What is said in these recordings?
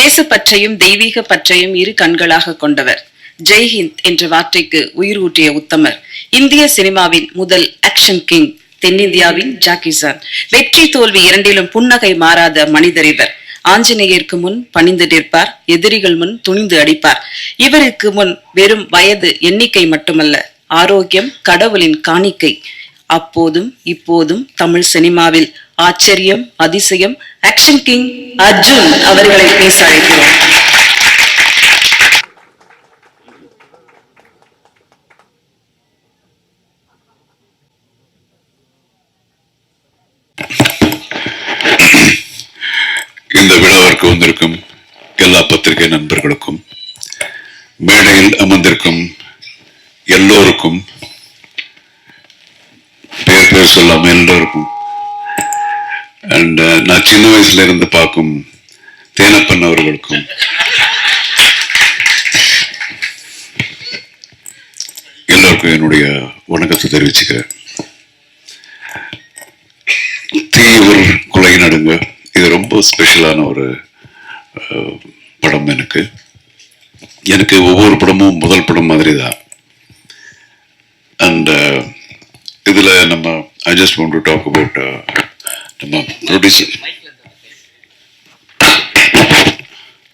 தேசப்பற்றையும் தெய்வீக பற்றையும் இரு கண்களாக கொண்டவர். ஜெய்ஹிந்த் என்ற வார்த்தைக்கு உயிர் ஊட்டிய உத்தமர். இந்திய சினிமாவின் முதல் ஆக்ஷன் கிங் தென்னிந்தியாவின் ஜாக்கிசான் வெற்றி தோல்வி இரண்டிலும் புன்னகை மாறாத மனிதர் இவர். ஆஞ்சநேயருக்கு முன் பணிந்து நிற்பார் எதிரிகள் முன் துணிந்து அடிப்பார். இவருக்கு முன் வெறும் வயது எண்ணிக்கை மட்டுமல்ல ஆரோக்கியம் கடவுளின் காணிக்கை. அப்போதும் இப்போதும் தமிழ் சினிமாவில் ஆச்சரியம் அதிசயம். ஆக்ஷன் கிங் அர்ஜுன் அவர்களை பேச அழைக்கிறோம். இந்த விழாவிற்கு வந்திருக்கும் எல்லா பத்திரிகை நண்பர்களுக்கும் மேடையில் அமர்ந்திருக்கும் எல்லோருக்கும் பேர் பேர் சொல்லாமல் எல்லோருக்கும் அண்ட் uh, நான் சின்ன வயசுல இருந்து பார்க்கும் தேனப்பன் அவர்களுக்கும். எல்லோருக்கும் என்னுடைய வணக்கத்தை தெரிவிச்சுக்கிறேன். தீவிர கொலை நடுங்க இது ரொம்ப ஸ்பெஷலான ஒரு படம் எனக்கு. எனக்கு ஒவ்வொரு படமும் முதல் படம் மாதிரி தான் அண்ட் இதுல நம்ம I just want to talk about நம்ம producer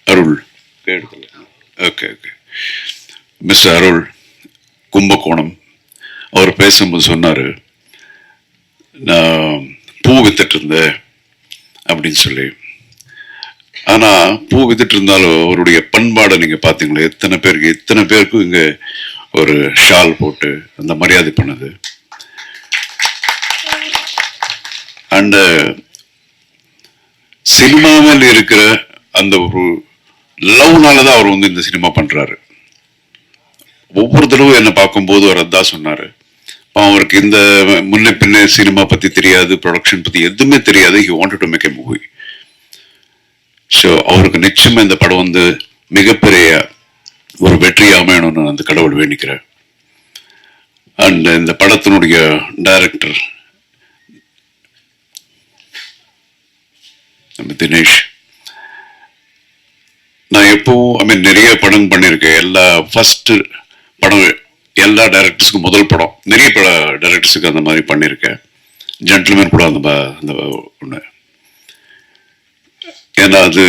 Arul okay okay mister Arul Kumbakonam அவர் பேசும்போது சொன்னார் நான் பூ வித்துட்டு இருந்தேன் அப்படின்னு சொல்லி ஆனால் பூ வித்துட்டு இருந்தாலும் அவருடைய பண்பாடை நீங்கள் பார்த்தீங்களா எத்தனை பேருக்கு எத்தனை பேருக்கும் இங்கே ஒரு ஷால் போட்டு அந்த மரியாதை பண்ணது அண்ட் சினிமாவில் இருக்கிற அந்த ஒரு லவ்னால தான் அவர் வந்து இந்த சினிமா பண்றாரு. ஒவ்வொரு தடவை என்னை பார்க்கும்போது அவர் அதான் சொன்னார். அவருக்கு இந்த முன்ன பின்ன சினிமா பத்தி தெரியாது ப்ரொடக்ஷன் பத்தி எதுவுமே தெரியாது. He wanted to make a movie so அவருக்கு நிச்சயமா இந்த படம் வந்து மிகப்பெரிய ஒரு வெற்றி அமையணும்னு நான் அந்த கடவுள் வேண்டிக்கிறேன். அண்ட் இந்த படத்தினுடைய டைரக்டர் தினேஷ். நான் எப்பவும் ஐ மீன் நிறைய படம் பண்ணியிருக்கேன் எல்லா ஃபர்ஸ்ட் படம் எல்லா டைரக்டர்ஸுக்கும் முதல் படம். நிறைய பட டைரக்டர்ஸுக்கு அந்த மாதிரி பண்ணியிருக்கேன் ஜென்டில்மேன் கூட அந்த ப- அந்த ஒன்று ஏன்னா அது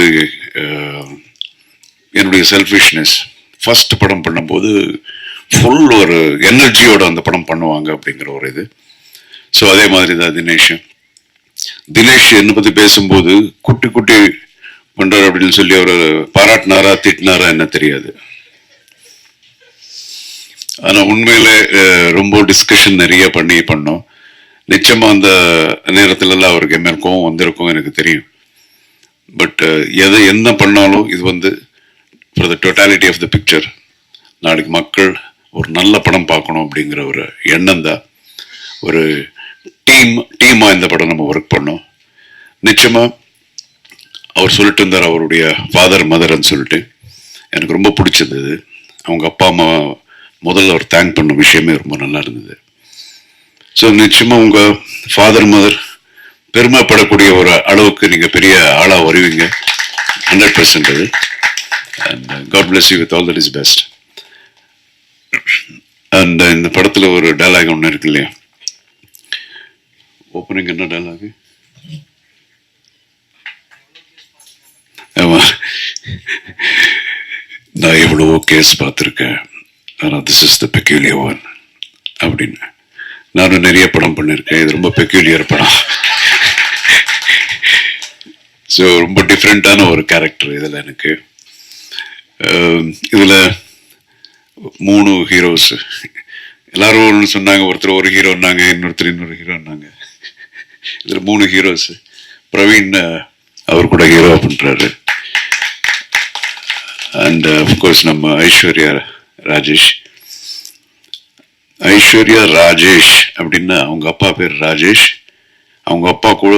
என்னுடைய செல்ஃபிஷ்னஸ் ஃபஸ்ட்டு படம் பண்ணும்போது ஃபுல் ஒரு எனர்ஜியோட அந்த படம் பண்ணுவாங்க அப்படிங்கிற ஒரு இது. ஸோ அதே மாதிரி தான் தினேஷ் தினேஷ் என்னை பத்தி பேசும்போது குட்டி குட்டி பண்றாரு அப்படின்னு சொல்லி அவர் பாராட்டினாரா திட்டினாரா என்ன தெரியாது. ஆனா உண்மையில ரொம்ப டிஸ்கஷன் நிறைய பண்ணி பண்ணோம். நிச்சயமா அந்த நேரத்துலலாம் அவருக்கு என்ன கோவம் வந்திருக்கும் எனக்கு தெரியும். பட் எதை என்ன பண்ணாலும் இது வந்து for the totality of the picture நாளைக்கு மக்கள் ஒரு நல்ல படம் பார்க்கணும் அப்படிங்கிற ஒரு எண்ணம் தான். ஒரு டீம் டீமா இந்த படம் நம்ம ஒர்க் பண்ணோம். நிச்சயமா அவர் சொல்லிட்டு இருந்தார் அவருடைய ஃபாதர் மதர்ன்னு சொல்லிட்டு. எனக்கு ரொம்ப பிடிச்சிருந்தது அவங்க அப்பா அம்மா முதல்ல அவர் தேங்க் பண்ண விஷயமே ரொம்ப நல்லா இருந்தது. ஸோ நிச்சயமா உங்க ஃபாதர் மதர் பெருமைப்படக்கூடிய ஒரு அளவுக்கு நீங்க பெரிய ஆளா வருவீங்க. ஹண்ட்ரட் பர்சன்ட் அது. And God bless you with all that is best and இந்த படத்துல ஒரு டைலாக் ஒன்று இருக்கு இல்லையா? ஓப்பனிங் என்ன டைலாகு ஆமா நான் எவ்வளவோ கேஸ் பார்த்துருக்கேன். ஆனால் this is the peculiar one அப்படின்னு. நானும் நிறைய படம் பண்ணியிருக்கேன் இது ரொம்ப பெக்யூலியர் படம். ஸோ ரொம்ப டிஃப்ரெண்ட்டான ஒரு கேரக்டர் இதில் எனக்கு. Um, இதில் மூணு ஹீரோஸ் எல்லாரும் ஒன்று சொன்னாங்க ஒருத்தர் ஒரு ஹீரோன்னாங்க இன்னொருத்தர் இன்னொரு ஹீரோன்னாங்க இதில் மூணு ஹீரோஸ் பிரவீன் அவர் கூட ஹீரோ பண்றாரு. அண்ட் அஃப்கோர்ஸ் நம்ம ஐஸ்வர்யா ராஜேஷ். ஐஸ்வர்யா ராஜேஷ் அப்படின்னா அவங்க அப்பா பேர் ராஜேஷ். அவங்க அப்பா கூட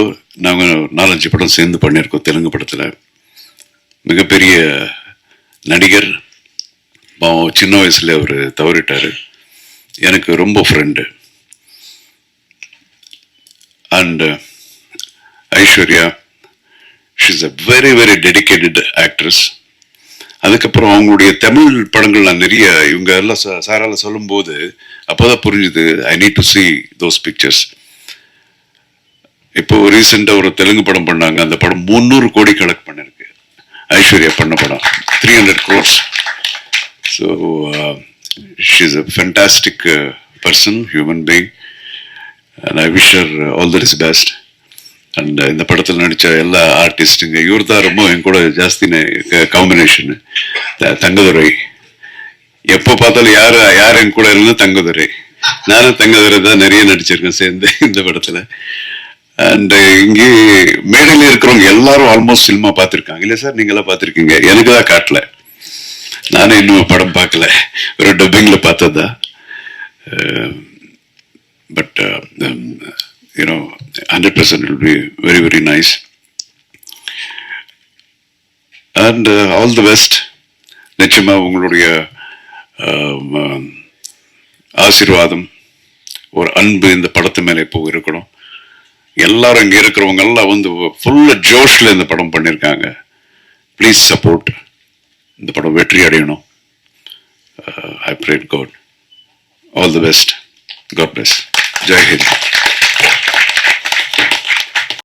நாங்கள் நாலஞ்சு படம் சேர்ந்து பண்ணியிருக்கோம் தெலுங்கு படத்தில். மிகப்பெரிய நடிகர். சின்ன வயசுல அவர் தவறிட்டார். எனக்கு ரொம்ப friend and Aishwarya she's a very very dedicated actress அதுக்கப்புறம் அவங்களுடைய தமிழ் படங்கள் நான் நிறைய இவங்க எல்லாம் சாரால் சொல்லும்போது சொல்லும்போது அப்போதான் புரிஞ்சுது I need to see those pictures இப்போ ரீசெண்டாக ஒரு தெலுங்கு படம் பண்ணாங்க அந்த படம் முந்நூறு கோடி கலெக்ட் பண்ணிருக்கு. ஐஸ்வர்யா பண்ண படம் three hundred crores so she's a fantastic person human being and I wish her all the is best and இந்த படத்தில் நடித்த எல்லா ஆர்டிஸ்ட்டுங்க இவர் தான் ரொம்ப என் கூட ஜாஸ்தி காம்பினேஷன் தங்கதுரை எப்போ பார்த்தாலும் யார் யார் என் கூட இருந்தால் தங்கதுரை நானும் தங்கதுரை தான் நிறைய நடிச்சிருக்கேன் சேர்ந்து இந்த படத்தில் அண்ட் இங்கே மேடையில் இருக்கிறவங்க எல்லாரும் ஆல்மோஸ்ட் சினிமா பார்த்துருக்காங்க இல்லை சார் நீங்களாம் பார்த்துருக்கீங்க எனக்கு தான் காட்டல நானும் இன்னும் படம் பார்க்கல ஒரு டப்பிங்கில் பார்த்ததா but you know hundred percent will be very very nice and all the best நிச்சயமாக உங்களுடைய um, um, ஆசீர்வாதம் ஒரு அன்பு இந்த படத்து மேலே இப்போ இருக்கணும். எல்லாரும் இங்கே இருக்கிறவங்க எல்லாம் வந்து ஃபுல்லாக ஜோஷில் இந்த படம் பண்ணியிருக்காங்க ப்ளீஸ் சப்போர்ட் இந்த படம் வெற்றி அடையணும். I prayed God all the best God bless Joy Hind